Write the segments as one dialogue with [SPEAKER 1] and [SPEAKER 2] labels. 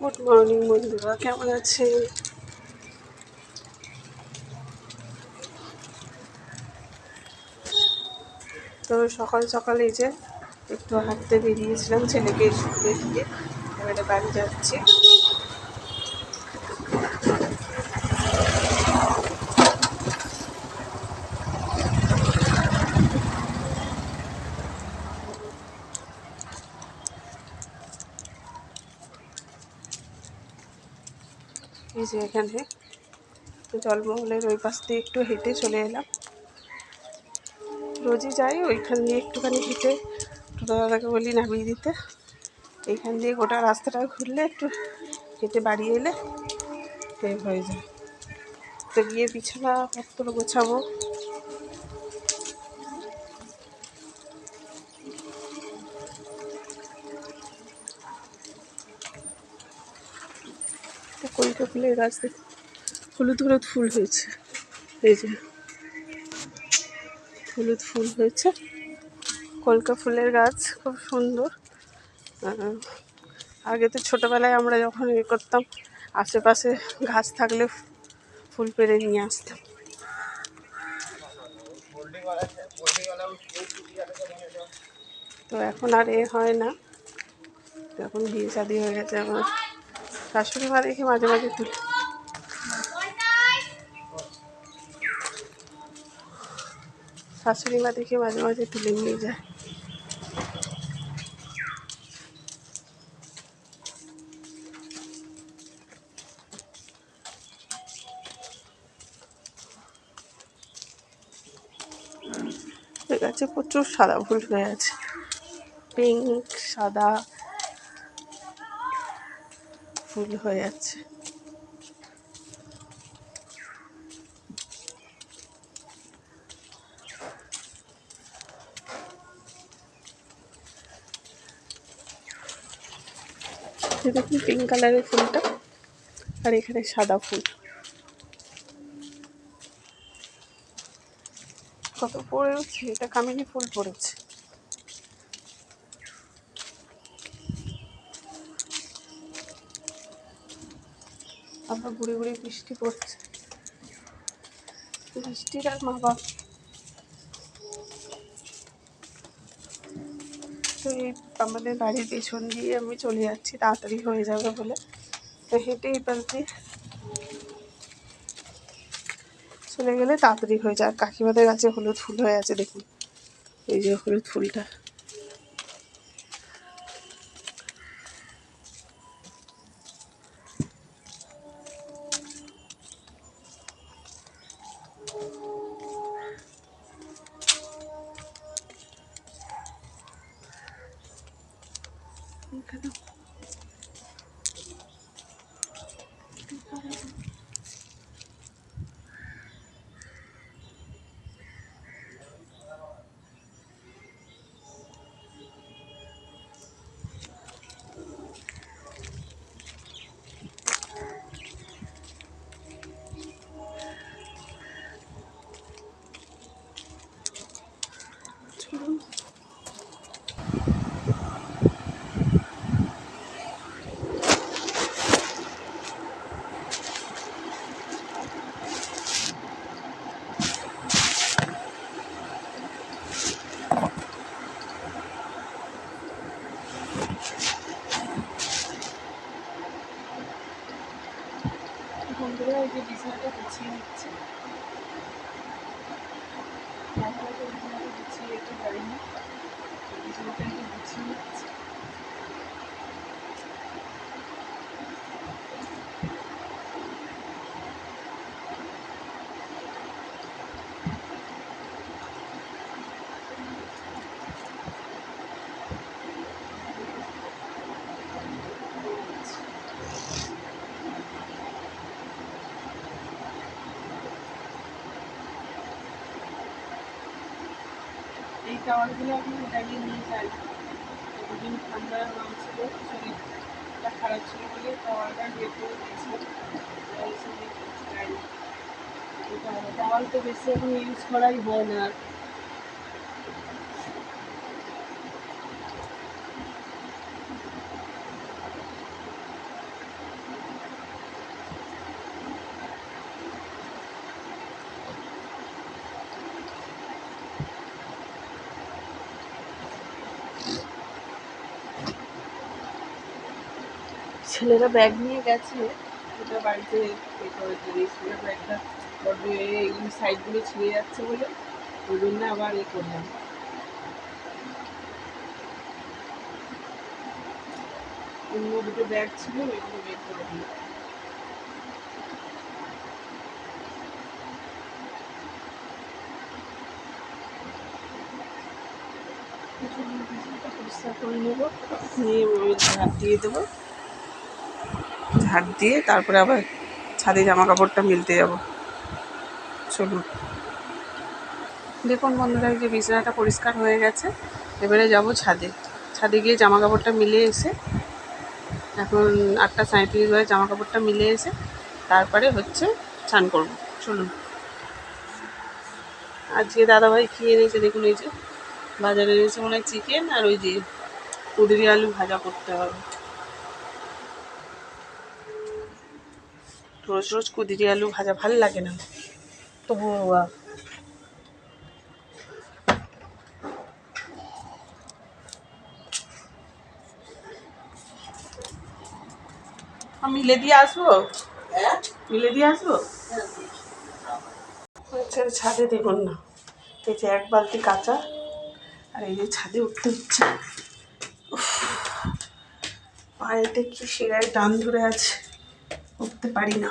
[SPEAKER 1] Good morning বন্ধুরা কেমন আছে তো সকাল সকাল এই যে একটু হাঁটতে বেরিয়েছিলাম, ছেলেকে স্কুলে দিয়ে এবারে বাড়ি যাচ্ছি। এই যে এখানে জলমহলের ওই পাশ দিয়ে একটু হেঁটে চলে এলাম। রোজই যাই, ওইখান দিয়ে একটুখানি হেঁটে টোটো দাদাকে বলি নামিয়ে দিতে। এইখান দিয়ে গোটা রাস্তাটা ঘুরলে একটু হেঁটে বাড়ি এলে হয়ে যায়। তো গিয়ে বিছানা পত্র গোছাবো। কলকা ফুলের গাছ দেখো হলুদ হলুদ ফুল হয়েছে। এই যে। হলুদ ফুল হয়েছে। কলকা ফুলের গাছ, খুব সুন্দর। আগে তো ছোটোবেলায় আমরা যখন এ করতাম, আশেপাশে গাছ থাকলে ফুল পেড়ে নিয়ে আসতাম। তো এখন আর এ হয় না। এখন বিয়ে শাদি হয়ে গেছে আমার। শাশুড়ি মা দেখি মাঝে মাঝে তুলে শাশুড়ি মা দেখি মাঝে মাঝে তুলে নিয়ে যায়। প্রচুর সাদা ফুল হয়ে আছে। পিঙ্ক, সাদা ফুল হয়ে আছে। দেখুন পিঙ্ক কালারের ফুলটা আর এখানে সাদা ফুল। কত পড়েছে? এটা কামিনী ফুল পড়েছে। আবার ঘুরে ঘুরে বৃষ্টি পড়ছে। বৃষ্টির আর মা বাপ। তো এই আমাদের বাড়ির পেছন দিয়ে আমি চলে যাচ্ছি, তাড়াতাড়ি হয়ে যাবে বলে। তো হেঁটে এই পাশ দিয়ে চলে গেলে তাড়াতাড়ি হয়ে যায় কাকিমাদের গাছে হলুদ ফুল হয়ে আছে, দেখুন। এই যে হলুদ ফুলটা। বিছানাটা এই টাওয়ারগুলো এখন দাঁড়িয়ে নিয়ে যাই দুদিন ঠান্ডা হয়েছিল শরীরটা খারাপ ছিল বলে টাওয়ারটা বের করে দিয়েছিলাম টাওয়াল তো বেশি এখন ইউজ করাই হয় না আর ছেলেরা ব্যাগ নিয়ে গেছে। এটা বাড়িতে এ করেছে এই স্কুলের ব্যাগটা বড্ড এই সাইডগুলো ছিঁড়ে যাচ্ছে বলে ওই জন্য আবার এ করলাম। অন্য দুটো ব্যাগ ছিল ওইগুলো বের করে দিলাম। পরিষ্কার করে নেব। নিয়ে দিয়ে দেবো। ঝাড় দিয়ে তারপরে আবার ছাদে জামা কাপড়টা মিলতে যাব। চলুন। দেখুন বন্ধুরা যে বিছানাটা পরিষ্কার হয়ে গেছে। এবারে যাব ছাদে। ছাদে গিয়ে জামা কাপড়টা মিলে এসে, এখন আটটা সাঁত্রিশ বাজে জামা কাপড়টা মিলে এসে তারপরে হচ্ছে স্নান করব। চলুন। আজকে দাদাভাই খেয়ে এনেছে দেখুন এই যে। বাজারে এনেছে মনে হয় চিকেন আর ওই যে কুদরি আলু ভাজা করতে হবে। রোজ রোজ কুদরি আলু ভাজা ভালো লাগে না। তবু মিলে দিয়ে আসব? মিলে দিয়ে আসব? আচ্ছা ছাদে দেখুন না। এই যে এক বালতি কাঁচা, আর এই যে ছাদে উঠতে হচ্ছে। পায়েতে কি শিরায় টান ধরে আছে। উঠতে পারি না।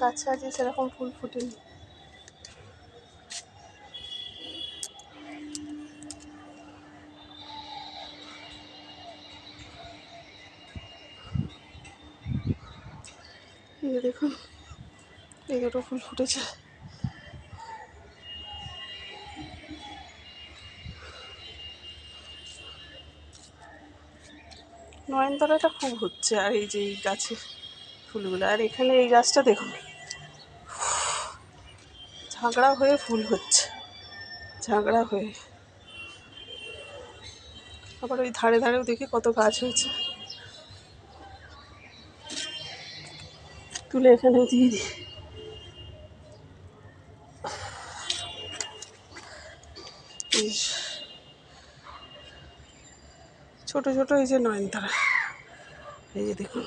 [SPEAKER 1] গাছে আজকে সেরকম ফুল ফুটেনি যে দেখুন। দুটো ফুল ফুটেছে। নয়নতারাটা খুব হচ্ছে আর এই যে এই গাছে ফুলগুলো। আর এখানে এই গাছটা দেখুন। ঝাঁকড়া হয়ে ফুল হচ্ছে। ঝাঁকড়া হয়ে। আবার ওই ধারে ধারেও দেখি কত গাছ হয়েছে। তুলে এখানে দিয়ে দিই। ছোট ছোট এই যে নয়নতারা। এই যে দেখুন।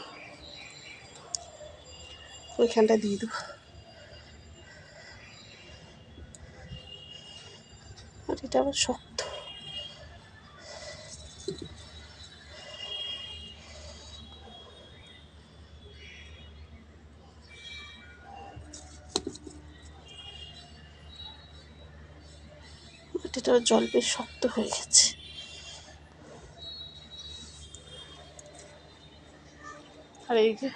[SPEAKER 1] ওইখানটা দিয়ে দেবো। আর এটা আবার শক্ত। মাটিটা জল বেশ শক্ত হয়ে গেছে। আর এই যে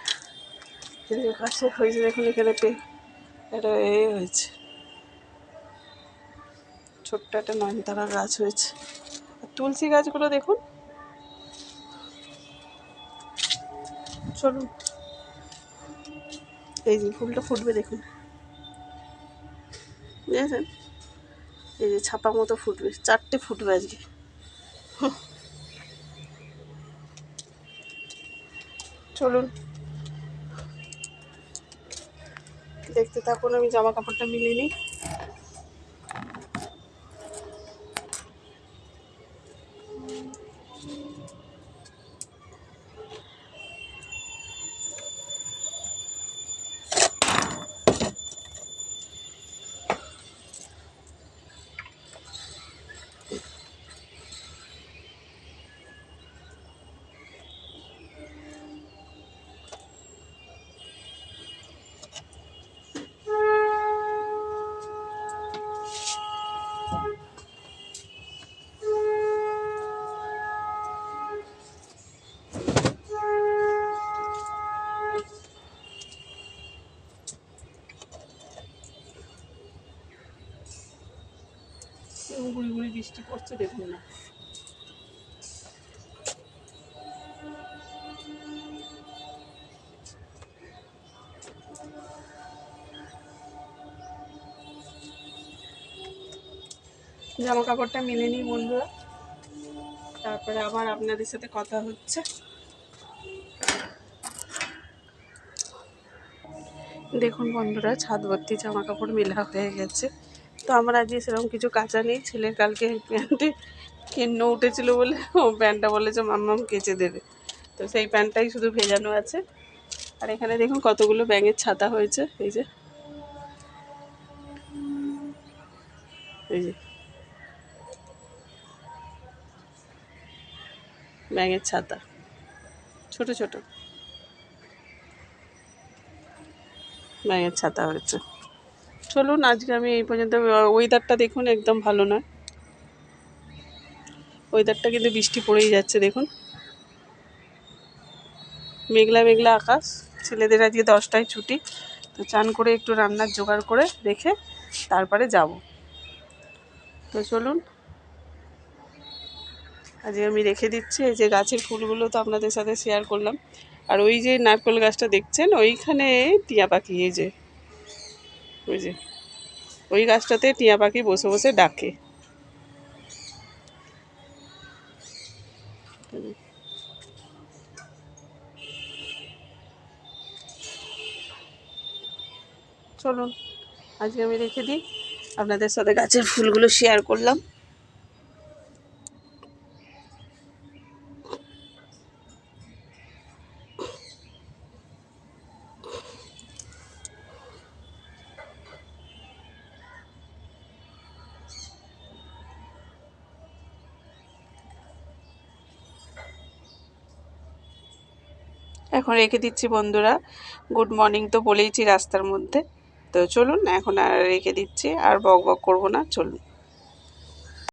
[SPEAKER 1] এই যে পাশে হয়েছে দেখুন এখানে পে এটা এ হয়েছে। ছোট্ট একটা নয়নতারা গাছ হয়েছে। আর তুলসী গাছগুলো দেখুন। চলুন। এই যে ফুলটা ফুটবে দেখুন। বুঝেছেন এই যে ছাপা মতো ফুটবে, চারটে ফুটবে আজকে। চলুন দেখতে থাকুন, আমি জামা কাপড়টা মিলিয়ে নিই গুড়ি গুড়ি বৃষ্টি পড়ছে দেখুন না। জামা কাপড়টা মেনে নিই বন্ধুরা। তারপরে আবার আপনাদের সাথে কথা হচ্ছে। দেখুন বন্ধুরা ছাদ ভর্তি জামা কাপড় মেলা হয়ে গেছে। তো আমার আজকে সেরকম কিছু কাঁচা নেই। ছেলের কালকে প্যান্টে কেন্ন উঠেছিল বলে ও প্যান্টটা বলেছে মাম্মাম কেচে দেবে। তো সেই প্যান্টটাই শুধু ভেজানো আছে। আর এখানে দেখুন কতগুলো ব্যাঙের ছাতা হয়েছে। এই যে। এই যে। ব্যাঙের ছাতা। ছোট ছোট। ব্যাঙের ছাতা হয়েছে। চলুন, আজকে আমি এই পর্যন্ত ওয়েদারটা দেখুন, একদম ভালো নয়। ওয়েদারটা কিন্তু বৃষ্টি পড়েই যাচ্ছে, দেখুন। মেঘলা মেঘলা আকাশ। ছেলেদের আজকে দশটায় ছুটি, তো চান করে একটু রান্নার জোগাড় করে রেখে তারপরে যাব। তো চলুন। আজকে আমি রেখে দিচ্ছি, এই যে গাছের ফুলগুলো তো আপনাদের সাথে শেয়ার করলাম। আর ওই যে নারকেল গাছটা দেখছেন, ওইখানে টিয়া পাখি, এই যে। ওই যে ওই গাছটাতে টিয়া পাখি বসে বসে ডাকে। চলুন, আজকে আমি রেখে দিই। আপনাদের সাথে গাছের ফুলগুলো শেয়ার করলাম। এখন রেখে দিচ্ছি বন্ধুরা। গুড মর্নিং তো বলেইছি রাস্তার মধ্যে। তো চলুন, এখন আর রেখে দিচ্ছি, আর বক বক করব না, চলুন।